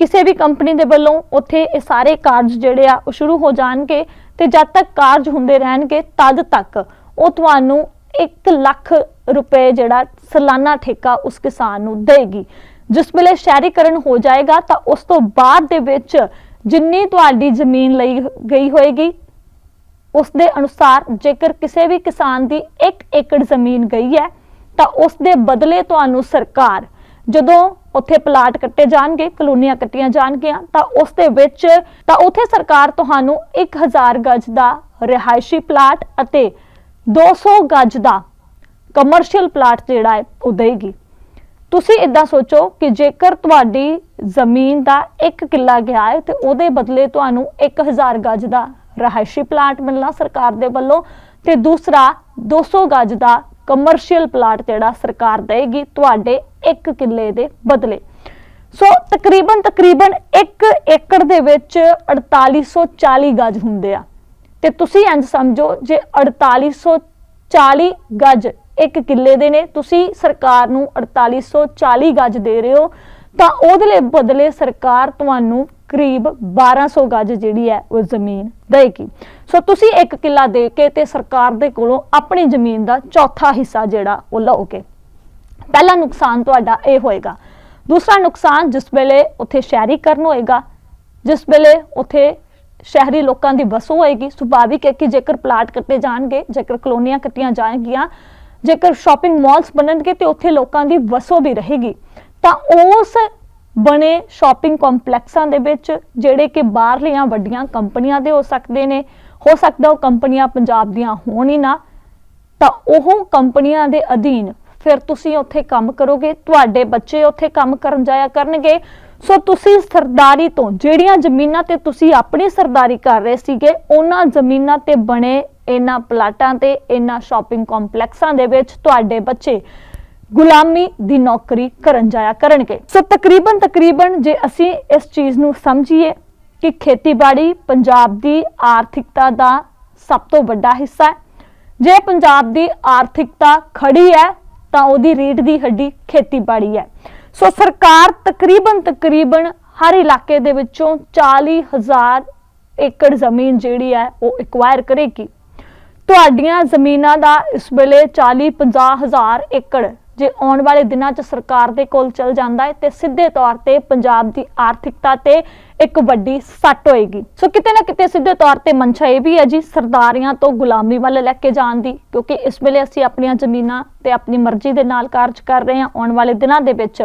ਕਿਸੇ ਵੀ ਕੰਪਨੀ ਦੇ ਵੱਲੋਂ ਉੱਥੇ ਇਹ ਸਾਰੇ ਕਾਰਜ ਜਿਹੜੇ ਆ, ਉਹ ਸ਼ੁਰੂ ਹੋ ਜਾਣਗੇ ਤੇ ਜਦ ਤੱਕ ਕਾਰਜ ਹੁੰਦੇ ਰਹਿਣਗੇ, ਤਦ ਤੱਕ ਉਹ ਤੁਹਾਨੂੰ 1 ਲੱਖ ਰੁਪਏ ਜਿਹੜਾ ਸਾਲਾਨਾ ਠੇਕਾ ਉਸ ਕਿਸਾਨ ਨੂੰ ਦੇਗੀ। ਜਿਸ ਵੇਲੇ ਸ਼ਹਿਰੀਕਰਨ ਹੋ ਜਾਏਗਾ ਤਾਂ ਉਸ ਤੋਂ ਬਾਅਦ ਦੇ ਵਿੱਚ ਜਿੰਨੀ ਤੁਹਾਡੀ ਜ਼ਮੀਨ ਲਈ ਗਈ ਹੋਏਗੀ ਉਸ ਦੇ ਅਨੁਸਾਰ ਜੇਕਰ ਕਿਸੇ ਵੀ ਕਿਸਾਨ ਦੀ 1 ਏਕੜ ਜ਼ਮੀਨ ਗਈ ਹੈ, ਤਾਂ ਉਸ ਦੇ ਬਦਲੇ ਤੁਹਾਨੂੰ ਸਰਕਾਰ ਜਦੋਂ ਉੱਥੇ ਪਲਾਟ ਕੱਟੇ ਜਾਣਗੇ, ਕਲੋਨੀਆਂ ਕੱਟੀਆਂ ਜਾਣਗੀਆਂ, ਤਾਂ ਉਸ ਦੇ ਵਿੱਚ, ਤਾਂ ਉੱਥੇ ਸਰਕਾਰ ਤੁਹਾਨੂੰ 1000 ਗਜ ਦਾ ਰਿਹਾਇਸ਼ੀ ਪਲਾਟ ਅਤੇ 200 ਗਜ ਦਾ ਕਮਰਸ਼ੀਅਲ ਪਲਾਟ ਜਿਹੜਾ ਹੈ, ਉਹ ਦੇਗੀ ਤੁਸੀਂ ਇਦਾਂ ਸੋਚੋ ਕਿ ਜੇਕਰ ਤੁਹਾਡੀ ਜ਼ਮੀਨ ਦਾ 1 ਕਿੱਲਾ ਗਿਆ ਹੈ ਤੇ ਉਹਦੇ ਬਦਲੇ ਤੁਹਾਨੂੰ 1000 ਗਜ ਦਾ ਰਹਾਇਸ਼ੀ ਪਲਾਟ ਮਿਲਣਾ ਸਰਕਾਰ ਦੇ ਵੱਲੋਂ ਤੇ ਦੂਸਰਾ 200 ਗਜ ਦਾ ਕਮਰਸ਼ੀਅਲ ਪਲਾਟ ਜਿਹੜਾ ਸਰਕਾਰ ਦੇਗੀ ਤੁਹਾਡੇ 1 ਕਿੱਲੇ ਦੇ ਬਦਲੇ। ਸੋ ਤਕਰੀਬਨ ਤਕਰੀਬਨ 1 ਏਕੜ ਦੇ ਵਿੱਚ 4840 ਗਜ ਹੁੰਦੇ ਆ। ਤੇ ਤੁਸੀਂ ਇੰਜ ਸਮਝੋ ਜੇ 4840 ਗਜ ਇੱਕ ਕਿੱਲੇ ਦੇ ਨੇ। ਤੁਸੀਂ ਸਰਕਾਰ ਨੂੰ 4840 ਗਜ ਦੇ ਰਹੇ ਹੋ। ਤਾਂ ਉਹਦੇ ਲਈ ਬਦਲੇ ਸਰਕਾਰ ਤੁਹਾਨੂੰ ਕਰੀਬ 1200 ਗਜ ਜਿਹੜੀ ਹੈ ਉਹ ਜ਼ਮੀਨ ਦੇਗੀ ਸੋ ਤੁਸੀਂ ਇੱਕ ਕਿੱਲਾ ਦੇ ਕੇ ਤੇ ਸਰਕਾਰ ਦੇ ਕੋਲੋਂ ਆਪਣੀ ਜ਼ਮੀਨ ਦਾ ਚੌਥਾ ਹਿੱਸਾ ਜਿਹੜਾ ਉਹ ਲਓਗੇ। ਪਹਿਲਾ ਨੁਕਸਾਨ ਤੁਹਾਡਾ ਇਹ ਹੋਏਗਾ। ਦੂਸਰਾ ਨੁਕਸਾਨ ਜਿਸ ਵੇਲੇ ਉੱਥੇ ਸ਼ਹਿਰੀਕਰਨ ਹੋਏਗਾ, ਜਿਸ ਵੇਲੇ ਉੱਥੇ ਸ਼ਹਿਰੀ ਲੋਕਾਂ ਦੀ ਵਸੋਂ ਹੋਏਗੀ। ਸੁਭਾਵਿਕ ਹੈ ਕਿ ਜੇਕਰ ਪਲਾਟ ਕੱਟੇ ਜਾਣਗੇ, ਜੇਕਰ ਕਲੋਨੀਆਂ ਕੱਟੀਆਂ ਜਾਣਗੀਆਂ ਜੇਕਰ ਸ਼ਾਪਿੰਗ ਮਾਲਸ ਬਣਨਗੇ ਤੇ ਉੱਥੇ ਲੋਕਾਂ ਦੀ ਵਸੋਂ ਵੀ ਰਹੇਗੀ, ਤਾਂ ਉਸ ਬਣੇ ਸ਼ਾਪਿੰਗ ਕੰਪਲੈਕਸਾਂ ਦੇ ਵਿੱਚ ਜਿਹੜੇ ਕਿ ਬਾਹਰਲੀਆਂ ਵੱਡੀਆਂ ਕੰਪਨੀਆਂ ਦੇ ਹੋ ਸਕਦੇ ਨੇ, ਹੋ ਸਕਦਾ ਉਹ ਕੰਪਨੀਆਂ ਪੰਜਾਬ ਦੀਆਂ ਹੋਣ ਹੀ ਨਾ, ਤਾਂ ਉਹ ਕੰਪਨੀਆਂ ਦੇ ਅਧੀਨ ਫਿਰ ਤੁਸੀਂ ਉੱਥੇ ਕੰਮ ਕਰੋਗੇ, ਤੁਹਾਡੇ ਬੱਚੇ ਉੱਥੇ ਕੰਮ ਕਰਨ ਜਾਇਆ ਕਰਨਗੇ। ਸੋ ਤੁਸੀਂ ਸਰਦਾਰੀ ਤੋਂ ਜਿਹੜੀਆਂ ਜ਼ਮੀਨਾਂ ਤੇ ਤੁਸੀਂ ਆਪਣੀ ਸਰਦਾਰੀ ਕਰ ਰਹੇ ਸੀਗੇ, ਉਹਨਾਂ ਜ਼ਮੀਨਾਂ ਤੇ ਬਣੇ ਇਹਨਾਂ ਪਲਾਟਾਂ ਤੇ, ਇਹਨਾਂ ਸ਼ਾਪਿੰਗ ਕੰਪਲੈਕਸਾਂ ਦੇ ਵਿੱਚ ਤੁਹਾਡੇ ਬੱਚੇ ਗੁਲਾਮੀ ਦੀ ਨੌਕਰੀ ਕਰਨ ਜਾਇਆ ਕਰਨਗੇ। ਸੋ ਤਕਰੀਬਨ ਤਕਰੀਬਨ ਜੇ ਅਸੀਂ ਇਸ ਚੀਜ਼ ਨੂੰ ਸਮਝੀਏ ਕਿ ਖੇਤੀਬਾੜੀ ਪੰਜਾਬ ਦੀ ਆਰਥਿਕਤਾ ਦਾ ਸਭ ਤੋਂ ਵੱਡਾ ਹਿੱਸਾ ਹੈ। ਜੇ ਪੰਜਾਬ ਦੀ ਆਰਥਿਕਤਾ ਖੜੀ ਹੈ ਤਾਂ ਉਹਦੀ ਰੀੜ ਦੀ ਹੱਡੀ ਖੇਤੀਬਾੜੀ ਹੈ। ਸੋ ਸਰਕਾਰ ਤਕਰੀਬਨ ਤਕਰੀਬਨ ਹਰ ਇਲਾਕੇ ਦੇ ਵਿੱਚੋਂ 40000 ਏਕੜ ਜ਼ਮੀਨ ਜਿਹੜੀ ਹੈ ਉਹ ਐਕਵਾਇਰ ਕਰੇਗੀ। ਤੁਹਾਡੀਆਂ ਜ਼ਮੀਨਾਂ ਦਾ ਇਸ ਵੇਲੇ 40 50 ਹਜ਼ਾਰ ਏਕੜ ਜੇ ਆਉਣ ਵਾਲੇ ਦਿਨਾਂ 'ਚ ਸਰਕਾਰ ਦੇ ਕੋਲ ਚਲ ਜਾਂਦਾ ਹੈ, ਤੇ ਸਿੱਧੇ ਤੌਰ ਤੇ ਪੰਜਾਬ ਦੀ ਆਰਥਿਕਤਾ ਤੇ ਇੱਕ ਵੱਡੀ ਸੱਟ ਹੋਏਗੀ। ਸੋ ਕਿਤੇ ਨਾ ਕਿਤੇ ਸਿੱਧੇ ਤੌਰ ਤੇ ਮਨਸ਼ਾ ਇਹ ਵੀ ਹੈ ਜੀ, ਸਰਦਾਰੀਆਂ ਤੋਂ ਗੁਲਾਮੀ ਵੱਲ ਲੈ ਕੇ ਜਾਣ ਦੀ, ਕਿਉਂਕਿ ਇਸ ਵੇਲੇ ਅਸੀਂ ਆਪਣੀਆਂ ਜ਼ਮੀਨਾਂ ਤੇ ਆਪਣੀ ਮਰਜ਼ੀ ਦੇ ਨਾਲ ਕਾਰਜ ਕਰ ਰਹੇ ਹਾਂ ਆਉਣ ਵਾਲੇ ਦਿਨਾਂ ਦੇ ਵਿੱਚ।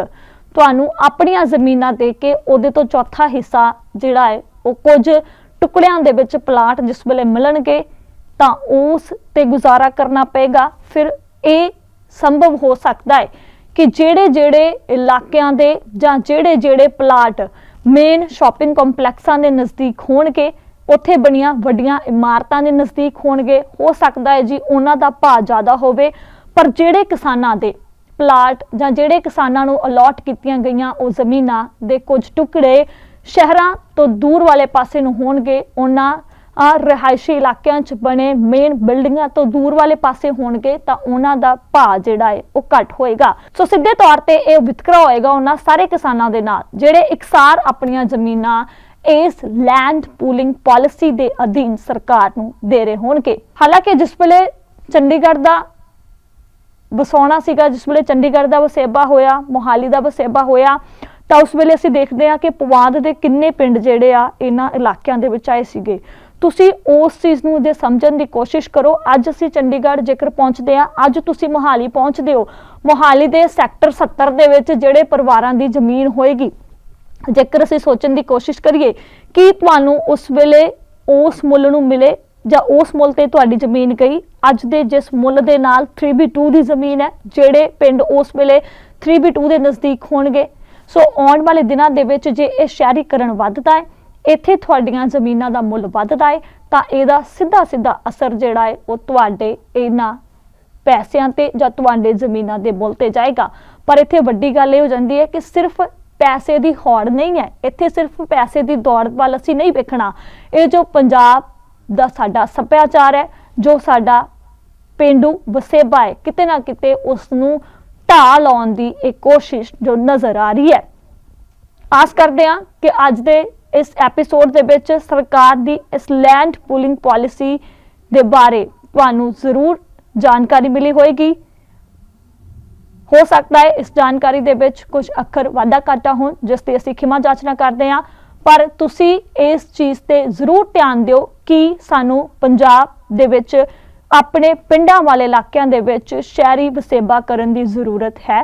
ਤੁਹਾਨੂੰ ਆਪਣੀਆਂ ਜ਼ਮੀਨਾਂ ਦੇ ਕੇ ਉਹਦੇ ਤੋਂ ਚੌਥਾ ਹਿੱਸਾ ਜਿਹੜਾ ਹੈ, ਉਹ ਕੁਝ ਟੁਕੜਿਆਂ ਦੇ ਵਿੱਚ ਪਲਾਟ ਜਿਸ ਵੇਲੇ ਮਿਲਣਗੇ, ਤਾਂ ਉਸ ਤੇ ਗੁਜ਼ਾਰਾ ਕਰਨਾ ਪਏਗਾ। ਫਿਰ ਇਹ ਸੰਭਵ ਹੋ ਸਕਦਾ ਹੈ ਕਿ ਜਿਹੜੇ ਜਿਹੜੇ ਇਲਾਕਿਆਂ ਦੇ ਜਾਂ ਜਿਹੜੇ ਜਿਹੜੇ ਪਲਾਟ ਮੇਨ ਸ਼ਾਪਿੰਗ ਕੰਪਲੈਕਸਾਂ ਦੇ ਨਜ਼ਦੀਕ ਹੋਣਗੇ, ਉੱਥੇ ਬਣੀਆਂ ਵੱਡੀਆਂ ਇਮਾਰਤਾਂ ਦੇ ਨਜ਼ਦੀਕ ਹੋਣਗੇ, ਹੋ ਸਕਦਾ ਹੈ ਜੀ ਉਹਨਾਂ ਦਾ ਭਾਅ ਜ਼ਿਆਦਾ ਹੋਵੇ, ਪਰ ਜਿਹੜੇ ਕਿਸਾਨਾਂ ਦੇ ਪਲਾਟ ਜਾਂ ਜਿਹੜੇ ਕਿਸਾਨਾਂ ਨੂੰ ਅਲਾਟ ਕੀਤੀਆਂ ਗਈਆਂ ਉਹ ਜ਼ਮੀਨਾਂ ਦੇ ਕੁਝ ਟੁਕੜੇ ਸ਼ਹਿਰਾਂ ਤੋਂ ਦੂਰ ਵਾਲੇ ਪਾਸੇ ਨੂੰ ਹੋਣਗੇ, ਉਹਨਾਂ ਰਿਹਾਇਸ਼ੀ ਇਲਾਕਿਆਂ 'ਚ ਬਣੇ ਮੇਨ ਬਿਲਡਿੰਗਾਂ ਤੋਂ ਦੂਰ ਵਾਲੇ ਪਾਸੇ ਹੋਣਗੇ ਤਾਂ ਉਹਨਾਂ ਦਾ ਭਾਅ ਜਿਹੜਾ ਹੈ ਉਹ ਘੱਟ ਹੋਏਗਾ। ਸੋ ਸਿੱਧੇ ਤੌਰ ਤੇ ਇਹ ਵਿਤਕਰਾ ਹੋਏਗਾ ਉਹਨਾਂ ਸਾਰੇ ਕਿਸਾਨਾਂ ਦੇ ਨਾਲ, ਜਿਹੜੇ ਇਕਸਾਰ ਆਪਣੀਆਂ ਜ਼ਮੀਨਾਂ ਇਸ ਲੈਂਡ ਪੂਲਿੰਗ ਪਾਲਿਸੀ ਦੇ ਅਧੀਨ ਸਰਕਾਰ ਨੂੰ ਦੇ ਰਹੇ ਹੋਣਗੇ। ਹਾਲਾਂਕਿ ਜਿਸ ਵੇਲੇ ਚੰਡੀਗੜ੍ਹ ਦਾ ਵਸਾਉਣਾ ਸੀਗਾ, ਜਿਸ ਵੇਲੇ ਚੰਡੀਗੜ੍ਹ ਦਾ ਵਸੇਬਾ ਹੋਇਆ, ਮੋਹਾਲੀ ਦਾ ਵਸੇਬਾ ਹੋਇਆ, ਤਾਂ ਉਸ ਵੇਲੇ ਅਸੀਂ ਦੇਖਦੇ ਹਾਂ ਕਿ ਪਵਾਦ ਦੇ ਕਿੰਨੇ ਪਿੰਡ ਜਿਹੜੇ ਆ, ਇਹਨਾਂ ਇਲਾਕਿਆਂ ਦੇ ਵਿੱਚ ਆਏ ਸੀਗੇ। ਤੁਸੀਂ ਉਸ ਚੀਜ਼ ਨੂੰ ਜੇ ਸਮਝਣ ਦੀ ਕੋਸ਼ਿਸ਼ ਕਰੋ, ਅੱਜ ਅਸੀਂ ਚੰਡੀਗੜ੍ਹ ਜੇਕਰ ਪਹੁੰਚਦੇ ਆ ਅੱਜ ਤੁਸੀਂ ਮੋਹਾਲੀ ਪਹੁੰਚਦੇ ਹੋ। ਮੋਹਾਲੀ ਦੇ ਸੈਕਟਰ 70 ਦੇ ਵਿੱਚ ਜਿਹੜੇ ਪਰਿਵਾਰਾਂ ਦੀ ਜ਼ਮੀਨ ਹੋਏਗੀ, ਜੇਕਰ ਅਸੀਂ ਸੋਚਣ ਦੀ ਕੋਸ਼ਿਸ਼ ਕਰੀਏ, ਕਿ ਤੁਹਾਨੂੰ ਉਸ ਵੇਲੇ ਉਸ ਮੁੱਲ ਨੂੰ ਮਿਲੇ ਜਾਂ ਉਸ ਮੁੱਲ ਤੇ ਤੁਹਾਡੀ ਜ਼ਮੀਨ ਗਈ? ਅੱਜ ਦੇ ਜਿਸ ਮੁੱਲ ਦੇ ਨਾਲ 3B2 ਦੀ ਜ਼ਮੀਨ ਹੈ, ਜਿਹੜੇ ਪਿੰਡ ਉਸ ਵੇਲੇ 3B2 ਦੇ ਨਜ਼ਦੀਕ ਹੋਣਗੇ। ਸੋ ਆਉਣ ਵਾਲੇ ਦਿਨਾਂ ਦੇ ਵਿੱਚ ਜੇ ਇਹ ਸ਼ਹਿਰੀਕਰਨ ਵੱਧਦਾ ਹੈ ਇੱਥੇ ਤੁਹਾਡੀਆਂ ਜ਼ਮੀਨਾਂ ਦਾ ਮੁੱਲ ਵੱਧਦਾ ਹੈ ਤਾਂ ਇਹਦਾ ਸਿੱਧਾ ਸਿੱਧਾ ਅਸਰ ਜਿਹੜਾ ਹੈ ਉਹ ਤੁਹਾਡੇ ਇਹਨਾਂ ਪੈਸਿਆਂ ਤੇ ਜਾਂ ਤੁਹਾਡੇ ਜ਼ਮੀਨਾਂ ਦੇ ਮੁੱਲ ਤੇ ਜਾਏਗਾ। ਪਰ ਇੱਥੇ ਵੱਡੀ ਗੱਲ ਇਹ ਹੋ ਜਾਂਦੀ ਹੈ ਕਿ ਸਿਰਫ ਪੈਸੇ ਦੀ ਹੌੜ ਨਹੀਂ ਹੈ ਇੱਥੇ ਸਿਰਫ ਪੈਸੇ ਦੀ ਦੌੜ ਵੱਲ ਅਸੀਂ ਨਹੀਂ ਵੇਖਣਾ। ਇਹ ਜੋ ਪੰਜਾਬ ਦਾ ਸਾਡਾ ਸੱਭਿਆਚਾਰ ਹੈ ਜੋ ਸਾਡਾ ਪਿੰਡੂ ਵਸੇਬਾ ਹੈ ਕਿਤੇ ਨਾ ਕਿਤੇ ਉਸ ਨੂੰ ਢਾਹ ਲਾਉਣ ਦੀ ਇੱਕ ਕੋਸ਼ਿਸ਼ ਜੋ ਨਜ਼ਰ ਆ ਰਹੀ ਹੈ ਆਸ ਕਰਦੇ ਹਾਂ ਕਿ ਅੱਜ ਦੇ ਇਸ ਐਪੀਸੋਡ ਦੇ ਵਿੱਚ ਸਰਕਾਰ ਦੀ ਇਸ ਲੈਂਡ ਪੂਲਿੰਗ ਪਾਲਿਸੀ ਦੇ ਬਾਰੇ ਤੁਹਾਨੂੰ ਜ਼ਰੂਰ ਜਾਣਕਾਰੀ ਮਿਲੀ ਹੋਏਗੀ। ਹੋ ਸਕਦਾ ਹੈ ਇਸ ਜਾਣਕਾਰੀ ਦੇ ਵਿੱਚ ਕੁਝ ਅੱਖਰ ਵਾਧਾ ਘਾਟਾ ਹੋਣ, ਜਿਸ ਤੇ ਅਸੀਂ ਖਿਮਾ ਜਾਚਨਾ ਕਰਦੇ ਹਾਂ। ਪਰ ਤੁਸੀਂ ਇਸ ਚੀਜ਼ ਤੇ ਜ਼ਰੂਰ ਧਿਆਨ ਦਿਓ ਕਿ ਸਾਨੂੰ ਪੰਜਾਬ ਦੇ ਵਿੱਚ ਆਪਣੇ ਪਿੰਡਾਂ ਵਾਲੇ ਇਲਾਕਿਆਂ ਦੇ ਵਿੱਚ ਸ਼ਹਿਰੀ ਵਸੇਬਾ ਕਰਨ ਦੀ ਜ਼ਰੂਰਤ ਹੈ।